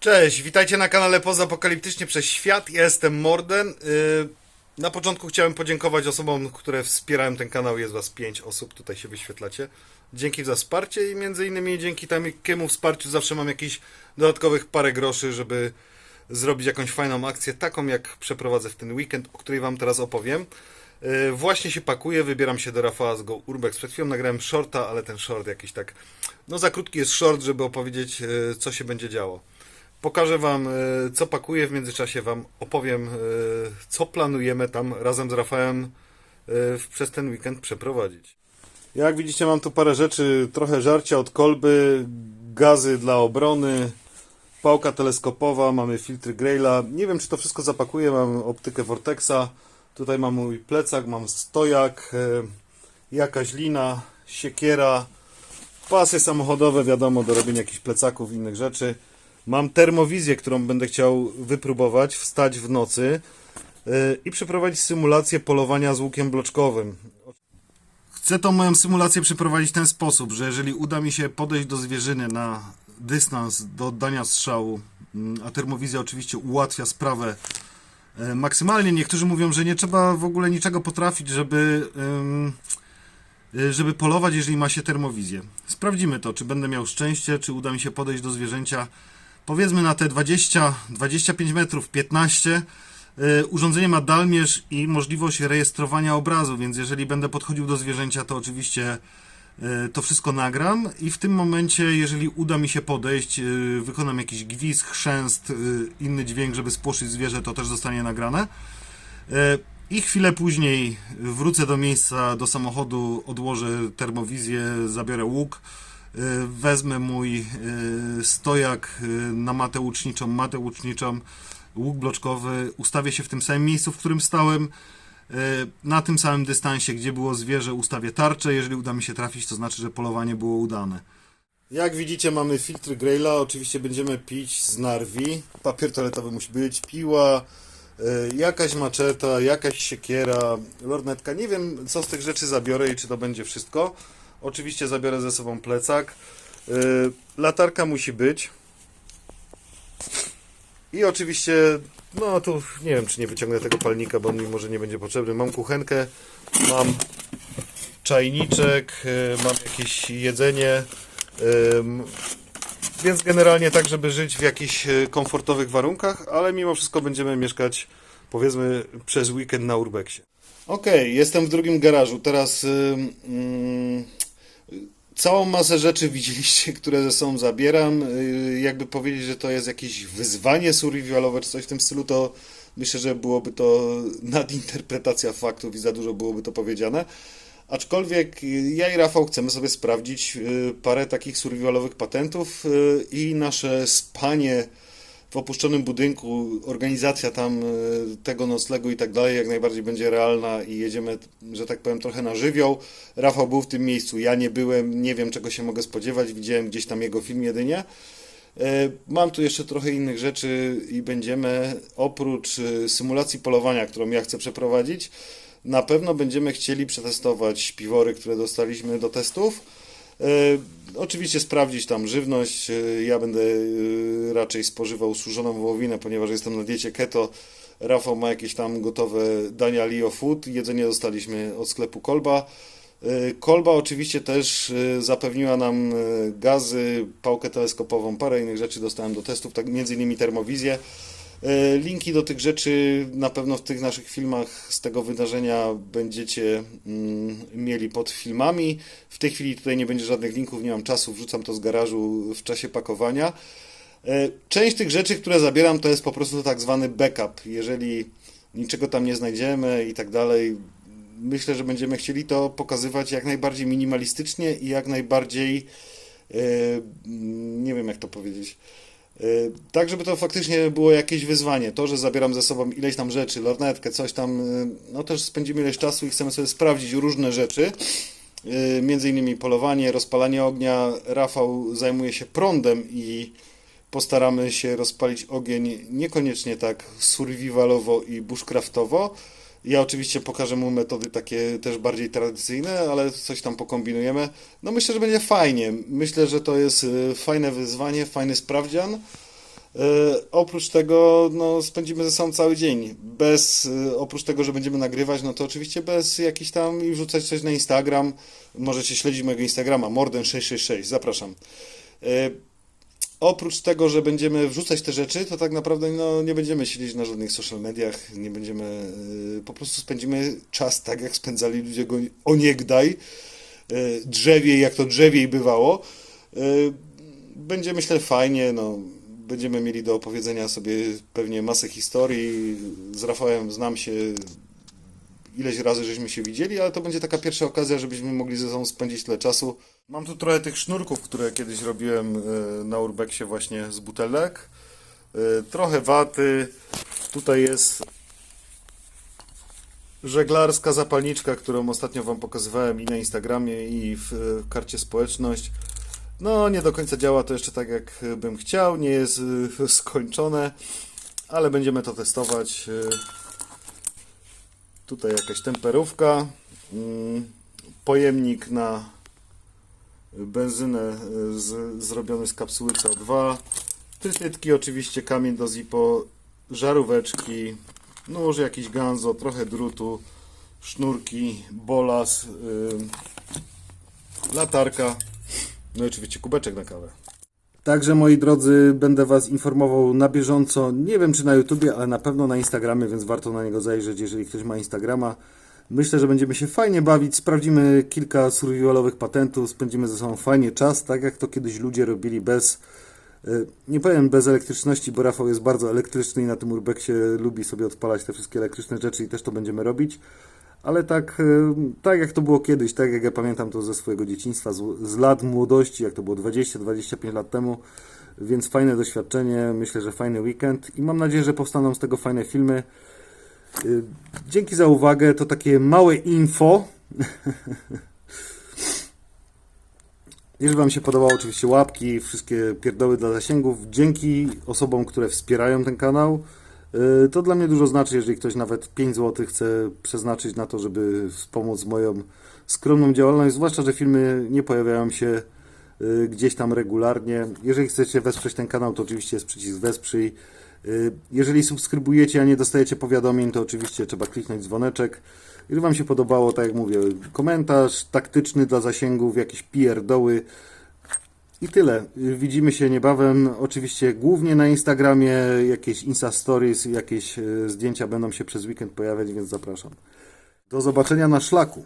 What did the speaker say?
Cześć, witajcie na kanale Pozapokaliptycznie przez Świat. Ja jestem Morden. Yy, Na początku chciałem podziękować osobom, które wspierają ten kanał. Jest was pięć osób, tutaj się wyświetlacie. Dzięki za wsparcie i między innymi dzięki takiemu wsparciu zawsze mam jakiś dodatkowych parę groszy, żeby zrobić jakąś fajną akcję, taką jak przeprowadzę w ten weekend, o której wam teraz opowiem. Yy, Właśnie się pakuję, wybieram się do Rafała z Go Urbex. Przed chwilą nagrałem shorta, ale ten short jakiś tak, no za krótki jest short, żeby opowiedzieć, yy, co się będzie działo. Pokażę Wam, e, co pakuję. W międzyczasie Wam opowiem, e, co planujemy tam razem z Rafałem e, przez ten weekend przeprowadzić. Jak widzicie, mam tu parę rzeczy. Trochę żarcia od kolby, gazy dla obrony, pałka teleskopowa, mamy filtry Greyla. Nie wiem, czy to wszystko zapakuję. Mam optykę Vortexa. Tutaj mam mój plecak, mam stojak, jakaś lina, siekiera, pasy samochodowe, wiadomo, do robienia jakichś plecaków innych rzeczy. Mam termowizję, którą będę chciał wypróbować, wstać w nocy yy, i przeprowadzić symulację polowania z łukiem bloczkowym. Chcę tą moją symulację przeprowadzić w ten sposób, że jeżeli uda mi się podejść do zwierzyny na dystans do oddania strzału, mm, a termowizja oczywiście ułatwia sprawę e, maksymalnie. Niektórzy mówią, że nie trzeba w ogóle niczego potrafić, żeby, y, żeby polować, jeżeli ma się termowizję. Sprawdzimy to, czy będę miał szczęście, czy uda mi się podejść do zwierzęcia powiedzmy na te 20, 25 metrów, 15. Y, Urządzenie ma dalmierz i możliwość rejestrowania obrazu, więc jeżeli będę podchodził do zwierzęcia, to oczywiście y, to wszystko nagram i w tym momencie, jeżeli uda mi się podejść, y, wykonam jakiś gwizd, chrzęst, inny dźwięk, żeby spłoszyć zwierzę, to też zostanie nagrane. I chwilę później wrócę do miejsca, do samochodu, odłożę termowizję, zabiorę łuk, wezmę mój e, stojak e, na matę łuczniczą, matę łuczniczą, łuk bloczkowy, ustawię się w tym samym miejscu, w którym stałem, na tym samym dystansie, gdzie było zwierzę, ustawię tarczę. Jeżeli uda mi się trafić, to znaczy, że polowanie było udane. Jak widzicie, mamy filtry Greyla. Oczywiście będziemy pić z narwi. Papier toaletowy musi być, piła, y, jakaś maczeta, jakaś siekiera, lornetka. Nie wiem, co z tych rzeczy zabiorę i czy to będzie wszystko. Oczywiście zabiorę ze sobą plecak. Y, Latarka musi być. I oczywiście, no tu nie wiem, czy nie wyciągnę tego palnika, bo on mi może nie będzie potrzebny. Mam kuchenkę, mam czajniczek, y, mam jakieś jedzenie. Więc generalnie tak, żeby żyć w jakichś y, komfortowych warunkach, ale mimo wszystko będziemy mieszkać powiedzmy przez weekend na Urbexie. Okej, jestem w drugim garażu. Teraz ym, całą masę rzeczy widzieliście, które ze sobą zabieram. Y, Jakby powiedzieć, że to jest jakieś wyzwanie survivalowe czy coś w tym stylu, to myślę, że byłoby to nadinterpretacja faktów i za dużo byłoby to powiedziane. Aczkolwiek y, ja i Rafał chcemy sobie sprawdzić y, parę takich survivalowych patentów i nasze spanie w opuszczonym budynku, organizacja tam y, tego noclegu i tak dalej, jak najbardziej będzie realna i jedziemy, że tak powiem, trochę na żywioł. Rafał był w tym miejscu, ja nie byłem, nie wiem czego się mogę spodziewać, widziałem gdzieś tam jego film jedynie. E, Mam tu jeszcze trochę innych rzeczy i będziemy oprócz e, symulacji polowania, którą ja chcę przeprowadzić, na pewno będziemy chcieli przetestować śpiwory, które dostaliśmy do testów. E, Oczywiście sprawdzić tam żywność. E, Ja będę e, raczej spożywał suszoną wołowinę, ponieważ jestem na diecie keto. Rafał ma jakieś tam gotowe dania Leo Food. Jedzenie dostaliśmy od sklepu Kolba. Kolba oczywiście też zapewniła nam gazy, pałkę teleskopową, parę innych rzeczy dostałem do testów, tak między innymi termowizję. E, Linki do tych rzeczy na pewno w tych naszych filmach z tego wydarzenia będziecie mm, mieli pod filmami. W tej chwili tutaj nie będzie żadnych linków, nie mam czasu, wrzucam to z garażu w czasie pakowania. E, Część tych rzeczy, które zabieram, to jest po prostu tak zwany backup. Jeżeli niczego tam nie znajdziemy i tak dalej, myślę, że będziemy chcieli to pokazywać jak najbardziej minimalistycznie i jak najbardziej, e, nie wiem jak to powiedzieć, tak żeby to faktycznie było jakieś wyzwanie. To, że zabieram ze sobą ileś tam rzeczy, lornetkę, coś tam, e, no też spędzimy ileś czasu i chcemy sobie sprawdzić różne rzeczy. E, Między innymi polowanie, rozpalanie ognia. Rafał zajmuje się prądem i postaramy się rozpalić ogień niekoniecznie tak survivalowo i bushcraftowo. Ja oczywiście pokażę mu metody takie też bardziej tradycyjne, ale coś tam pokombinujemy. No myślę, że będzie fajnie. Myślę, że to jest y, fajne wyzwanie, fajny sprawdzian. E, oprócz tego no, spędzimy ze sobą cały dzień. Bez, e, oprócz tego, że będziemy nagrywać, no to oczywiście bez jakichś tam i wrzucać coś na Instagram. Możecie śledzić mojego Instagrama, Morden666, zapraszam. Oprócz tego, że będziemy wrzucać te rzeczy, to tak naprawdę no, nie będziemy siedzieć na żadnych social mediach, nie będziemy, e, po prostu spędzimy czas tak, jak spędzali ludzie go oniegdaj, e, drzewiej, jak to drzewiej bywało. E, Będzie myślę fajnie, no, będziemy mieli do opowiedzenia sobie pewnie masę historii. Z Rafałem znam się ileś razy, żeśmy się widzieli, ale to będzie taka pierwsza okazja, żebyśmy mogli ze sobą spędzić tyle czasu. Mam tu trochę tych sznurków, które kiedyś robiłem e, na urbexie właśnie z butelek. E, Trochę waty. Tutaj jest żeglarska zapalniczka, którą ostatnio Wam pokazywałem i na Instagramie, i w karcie społeczność. No, nie do końca działa to jeszcze tak, jak bym chciał. Nie jest e, skończone, ale będziemy to testować. Tutaj jakaś temperówka, mm, pojemnik na benzynę e, z, zrobiony z kapsuły CO2, trytytki, oczywiście kamień do Zippo, żaróweczki, nóż, jakiś ganzo, trochę drutu, sznurki, bolas, yy, latarka, no i oczywiście kubeczek na kawę. Także moi drodzy, będę Was informował na bieżąco. Nie wiem czy na YouTubie, ale na pewno na Instagramie, więc warto na niego zajrzeć, jeżeli ktoś ma Instagrama. Myślę, że będziemy się fajnie bawić, sprawdzimy kilka survivalowych patentów, spędzimy ze sobą fajnie czas, tak jak to kiedyś ludzie robili bez, y, nie powiem bez elektryczności, bo Rafał jest bardzo elektryczny i na tym urbexie lubi sobie odpalać te wszystkie elektryczne rzeczy i też to będziemy robić. Ale tak, y, tak jak to było kiedyś, tak jak ja pamiętam to ze swojego dzieciństwa, z lat młodości, jak to było 20-25 lat temu, więc fajne doświadczenie, myślę, że fajny weekend i mam nadzieję, że powstaną z tego fajne filmy. Y, Dzięki za uwagę, to takie małe info. Jeżeli Wam się podobało, oczywiście łapki, wszystkie pierdoły dla zasięgów. Dzięki osobom, które wspierają ten kanał. Y, To dla mnie dużo znaczy, jeżeli ktoś nawet 5 zł chce przeznaczyć na to, żeby wspomóc moją skromną działalność, zwłaszcza, że filmy nie pojawiają się y, gdzieś tam regularnie. Jeżeli chcecie wesprzeć ten kanał, to oczywiście jest przycisk wesprzyj. Y, Jeżeli subskrybujecie, a nie dostajecie powiadomień, to oczywiście trzeba kliknąć dzwoneczek. Jeżeli Wam się podobało, tak jak mówię, komentarz taktyczny dla zasięgów, jakieś pierdoły, i tyle. Widzimy się niebawem. Oczywiście głównie na Instagramie, jakieś Insta Stories, jakieś e, zdjęcia będą się przez weekend pojawiać, więc zapraszam. Do zobaczenia na szlaku.